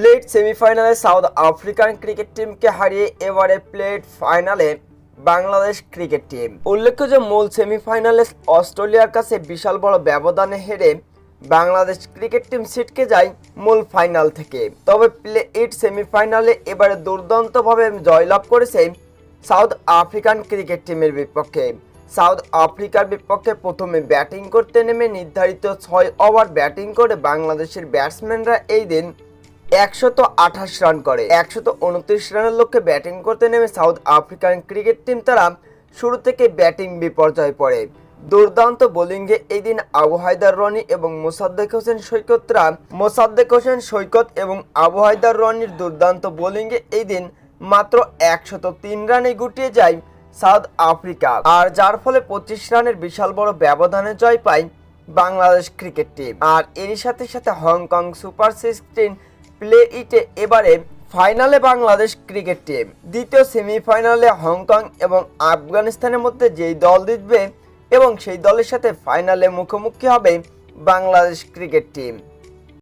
Plate সেমিফাইনালে south African cricket টিমকে হারিয়ে এবারে প্লেট ফাইনালে বাংলাদেশ ক্রিকেট টিম। উল্লেখ্য যে মূল সেমিফাইনালে অস্ট্রেলিয়ার কাছে বিশাল বড় ব্যবধানে হেরে বাংলাদেশ ক্রিকেট টিম ছিটকে যায় মূল ফাইনাল থেকে। তবে প্লে এইট সেমিফাইনালে এবারে দুর্দান্তভাবে জয়লাভ করেছে সাউথ আফ্রিকান ক্রিকেট টিমের বিপক্ষে। সাউথ আফ্রিকার বিপক্ষে প্রথমে ব্যাটিং করতে নেমে নির্ধারিত ছয় ওভার ব্যাটিং করে বাংলাদেশের ব্যাটসম্যানরা এই দিন একশত আঠাশ রান করে। একশত উনত্রিশ রানের লক্ষ্যে ব্যাটিং করতে নেমে সাউথ আফ্রিকান ক্রিকেট টিম তারা শুরু থেকে ব্যাটিং বিপর্যয় পড়ে। দুর্দান্ত বোলিংয়ে এই দিন আবু হায়দার রনি এবং মোসাদ্দেক হোসেন সৈকতরা মোসাদ্দেক হোসেন সৈকত এবং আবু হায়দার রনির দুর্দান্ত বোলিংয়ে এই দিন মাত্র একশত তিন রানে গুটিয়ে যায় সাউথ আফ্রিকা। আর যার ফলে পঁচিশ রানের বিশাল বড় ব্যবধানে জয় পায় বাংলাদেশ ক্রিকেট টিম। আর এরই সাথে সাথে Hong Kong super sixteen play ইটে এবারে ফাইনালে বাংলাদেশ ক্রিকেট টিম। দ্বিতীয় সেমিফাইনালে হংকং এবং আফগানিস্তানের মধ্যে যেই দল জিতবে এবং সেই দলের সাথে ফাইনালে মুখোমুখি হবে বাংলাদেশ ক্রিকেট টিম।